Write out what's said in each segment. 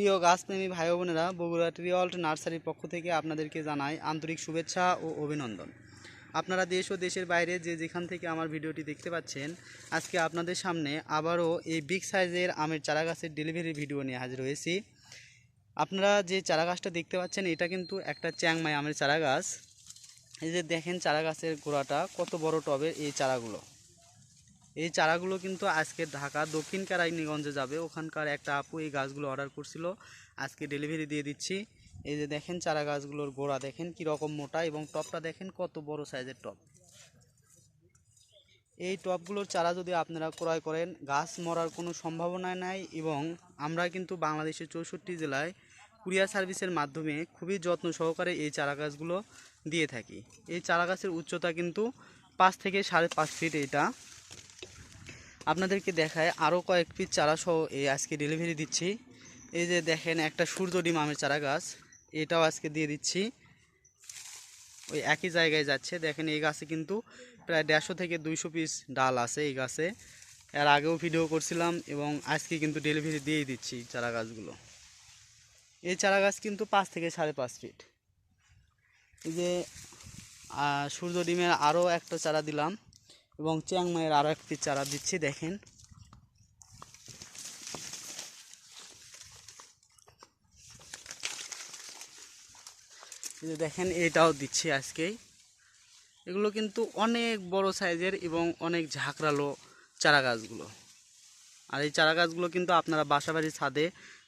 প্রিয় গাছপ্রেমী ভাই বোনেরা বগুড়া ট্রিঅল্ট নার্সারির পক্ষ থেকে আপনাদেরকে জানাই আন্তরিক শুভেচ্ছা ও অভিনন্দন। আপনারা দেশ ও দেশের বাইরে যে যেখান থেকে আমার ভিডিওটি দেখতে পাচ্ছেন, আজকে আপনাদের সামনে আবারও এই বিগ সাইজের আমের চারা গাছের ডেলিভারি ভিডিও নিয়ে হাজির হয়েছি। আপনারা যে চারা গাছটা দেখতে পাচ্ছেন, এটা কিন্তু একটা চ্যাংমাই আমের চারা গাছ এই যে দেখেন চারা গাছের গোড়াটা, কত বড় টবের এই চারাগুলো। এই চারাগুলো কিন্তু আজকে ঢাকা দক্ষিণ কারাইনীগঞ্জে যাবে। ওখানকার একটা আপু এই গাছগুলো অর্ডার করছিল। আজকে ডেলিভারি দিয়ে দিচ্ছি। এই যে দেখেন চারা গাছগুলোর গোড়া, দেখেন কি রকম মোটা এবং টপটা দেখেন কত বড় সাইজের টপ। এই টপগুলোর চারা যদি আপনারা ক্রয় করেন, গাছ মরার কোনো সম্ভাবনা নাই এবং আমরা কিন্তু বাংলাদেশের চৌষট্টি জেলায় কুরিয়ার সার্ভিসের মাধ্যমে খুবই যত্ন সহকারে এই চারা গাছগুলো দিয়ে থাকি। এই চারা গাছের উচ্চতা কিন্তু পাঁচ থেকে সাড়ে পাঁচ ফিট এটা আপনাদেরকে দেখায় আরও কয়েক পিস চারা সহ এই আজকে ডেলিভারি দিচ্ছি। এই যে দেখেন একটা সূর্য ডিম আমের চারা গাছ এটাও আজকে দিয়ে দিচ্ছি। ওই একই জায়গায় যাচ্ছে। দেখেন এই গাছে কিন্তু প্রায় দেড়শো থেকে দুইশো পিস ডাল আছে এই গাছে। এর আগেও ভিডিও করছিলাম এবং আজকে কিন্তু ডেলিভারি দিয়েই দিচ্ছি চারা গাছগুলো এই চারা গাছ কিন্তু পাঁচ থেকে সাড়ে পাঁচ ফিট এই যে সূর্য ডিমের আরও একটা চারা দিলাম। এবং চিয়াংমাইয়ের আরও একটি চারা দিচ্ছি, দেখেন। দেখেন, এটাও দিচ্ছি আজকেই এগুলো কিন্তু অনেক বড় সাইজের এবং অনেক ঝাঁকড়ালো চারা গাছগুলো। আর এই চারা গাছগুলো কিন্তু আপনারা বাসাবাড়ির ছাদে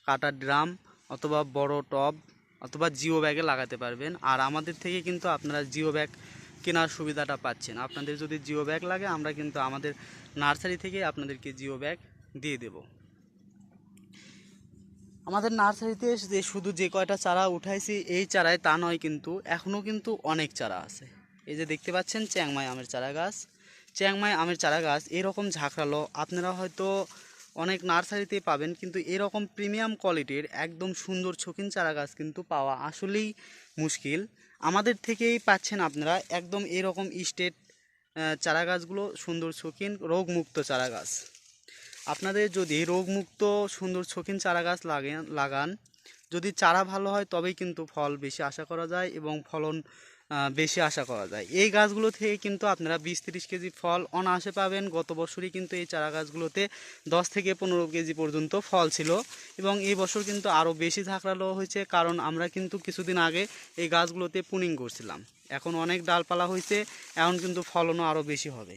কাটা ড্রাম অথবা বড় টব অথবা জিও ব্যাগে লাগাতে পারবেন। আর আমাদের থেকে কিন্তু আপনারা জিও ব্যাগ কেনার সুবিধাটা পাচ্ছেন। আপনাদের যদি জিও ব্যাগ লাগে, আমরা কিন্তু আমাদের নার্সারি থেকে আপনাদেরকে জিও ব্যাগ দিয়ে দেব। আমাদের নার্সারিতে যে শুধু যে কয়টা চারা উঠাইছি, এই চারায় তা নয় কিন্তু এখনও কিন্তু অনেক চারা আছে। এই যে দেখতে পাচ্ছেন, চ্যাংমাই আমের চারা গাছ। চ্যাংমাই আমের চারা গাছ এরকম ঝাঁকড়ালো, আপনারা হয়তো অনেক নার্সারিতে পাবেন, কিন্তু এরকম প্রিমিয়াম কোয়ালিটির একদম সুন্দর ছকিন চারা গাছ কিন্তু পাওয়া আসলেই মুশকিল। আমাদের থেকেই পাচ্ছেন আপনারা একদম এরকম স্টেট চারা গাছগুলো সুন্দর শৌখিন, রোগমুক্ত চারা গাছ আপনাদের যদি রোগমুক্ত, সুন্দর, শৌখিন চারা গাছ লাগে, লাগান, যদি চারা ভালো হয় তবেই কিন্তু ফল বেশি আশা করা যায় এবং ফলন বেশি আশা করা যায়। এই গাছগুলো থেকে কিন্তু আপনারা বিশ তিরিশ কেজি ফল অনায়াসে পাবেন। গত বছরই কিন্তু এই চারা গাছগুলোতে দশ থেকে পনেরো কেজি পর্যন্ত ফল ছিল এবং এই বছর কিন্তু আরও বেশি ঝাঁকড়ালো হয়েছে কারণ আমরা কিন্তু কিছুদিন আগে এই গাছগুলোতে পুনিং করছিলাম। এখন অনেক ডালপালা হয়েছে, এখন কিন্তু ফলনও আরও বেশি হবে।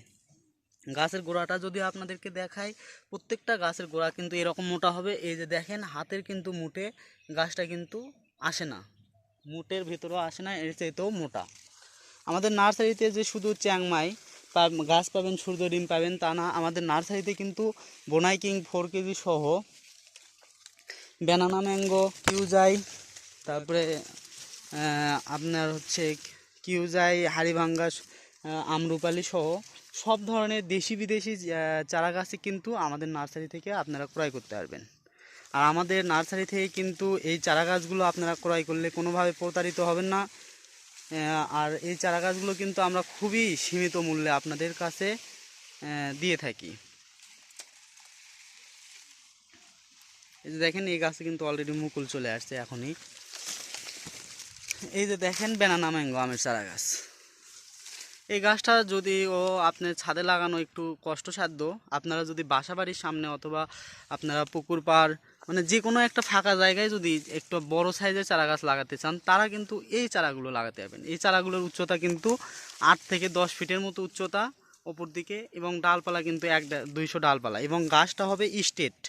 গাছের গোড়াটা যদি আপনাদেরকে দেখাই, প্রত্যেকটা গাছের গোড়া কিন্তু এরকম মোটা হবে। এই যে দেখেন, হাতের কিন্তু মুটে গাছটা কিন্তু আসে না। মুটের ভিতরেও আসে না এর চাইতেও মোটা। আমাদের নার্সারিতে যে শুধু চ্যাংমাই গাছ পাবেন সূর্য ডিম পাবেন তা না আমাদের নার্সারিতে কিন্তু বোনাই কিং ফোর কেজি সহ ব্যানানা ম্যাঙ্গো কিউজাই তারপরে আপনার হচ্ছে কিউজাই হাড়িভাঙ্গা আমরুপালি সহ সব ধরনের দেশি বিদেশি আহ, চারা গাছই কিন্তু আমাদের নার্সারি থেকে আপনারা ক্রয় করতে পারবেন। আর আমাদের নার্সারি থেকে কিন্তু এই চারা গাছগুলো আপনারা ক্রয় করলে কোনোভাবে প্রতারিত হবেন না। আর এই চারা গাছগুলো কিন্তু আমরা খুবই সীমিত মূল্যে আপনাদের কাছে দিয়ে থাকি। এই যে দেখেন, এই গাছে কিন্তু অলরেডি মুকুল চলে আসছে এখনই। এই যে দেখেন বেনানা ম্যাঙ্গো আমের চারা গাছ এই গাছটা যদি ও আপনার ছাদে লাগানো একটু কষ্টসাধ্য, আপনারা যদি বাসা বাড়ির সামনে অথবা আপনারা পুকুর পাড় মানে যে কোনো একটা ফাঁকা জায়গায় যদি একটু বড় সাইজের চারা গাছ লাগাতে চান, তারা কিন্তু এই চারাগুলো লাগাতে পারবেন। এই চারাগুলোর উচ্চতা কিন্তু আট থেকে দশ ফিটের মতো উচ্চতা ওপর দিকে এবং ডালপালা কিন্তু এক দুইশো ডালপালা এবং গাছটা হবে স্টেট।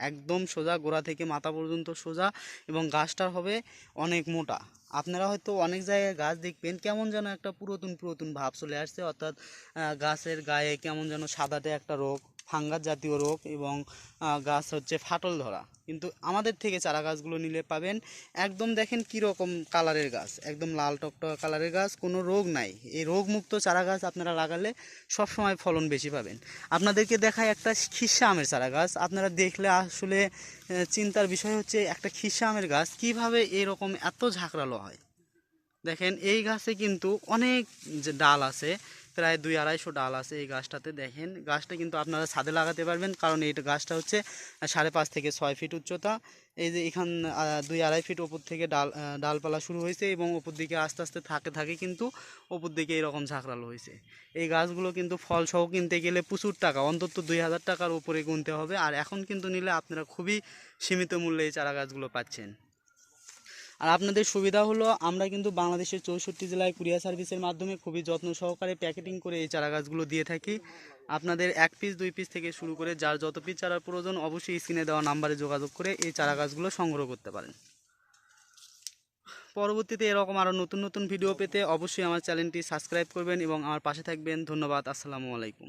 একদম সোজা গোড়া থেকে মাথা পর্যন্ত সোজা এবং গাছটা হবে অনেক মোটা। আপনারা হয়তো অনেক জায়গায় গাছ দেখবেন, কেমন যেন একটা পুরাতন পুরাতন ভাব চলে আসছে, অর্থাৎ গাছের গায়ে কেমন যেন সাদাটে একটা রোগ। ফাঙ্গাস জাতীয় রোগ এবং গাছ হচ্ছে ফাটল ধরা। কিন্তু আমাদের থেকে চারা গাছগুলো নিলে পাবেন একদম দেখেন কীরকম কালারের গাছ, একদম লাল টকটকা কালারের গাছ, কোনো রোগ নাই। এই রোগমুক্ত চারা গাছ আপনারা লাগালে সবসময় ফলন বেশি পাবেন। আপনাদেরকে দেখায় একটা খিসা আমের চারা গাছ। আপনারা দেখলে আসলে চিন্তার বিষয় হচ্ছে একটা খিসা আমের গাছ কীভাবে এরকম এত ঝাঁকড়ালো হয়? দেখেন এই গাছে কিন্তু অনেক ডাল আছে প্রায় দুই আড়াইশো ডাল আছে এই গাছটাতে, দেখেন। গাছটা কিন্তু আপনারা ছাদে লাগাতে পারবেন, কারণ এই গাছটা হচ্ছে সাড়ে পাঁচ থেকে ছয় ফিট উচ্চতা। এই যে এখান দুই আড়াই ফিট ওপর থেকে ডাল ডালপালা শুরু হয়েছে এবং ওপর দিকে আস্তে আস্তে থাকে থাকে কিন্তু ওপর দিকে এরকম ঝাঁকড়ালো হয়েছে। এই গাছগুলো কিন্তু ফল সহ কিনতে গেলে প্রচুর টাকা, অন্তত দুই হাজার টাকার উপরে গুনতে হবে। আর এখন কিন্তু নিলে আপনারা খুবই সীমিত মূল্যে এই চারা গাছগুলো পাচ্ছেন। আর আপনাদের সুবিধা হলো, আমরা কিন্তু বাংলাদেশের চৌষট্টি জেলায় কুরিয়ার সার্ভিসের মাধ্যমে খুবই যত্ন সহকারে প্যাকেটিং করে এই চারা গাছগুলো দিয়ে থাকি। আপনাদের এক পিস দুই পিস থেকে শুরু করে যার যত পিস চারার প্রয়োজন অবশ্যই স্ক্রিনে দেওয়া নাম্বারে যোগাযোগ করে এই চারা গাছগুলো সংগ্রহ করতে পারেন। পরবর্তীতে এরকম আরও নতুন নতুন ভিডিও পেতে অবশ্যই আমার চ্যানেলটি সাবস্ক্রাইব করবেন এবং আমার পাশে থাকবেন। ধন্যবাদ, আসসালামু আলাইকুম।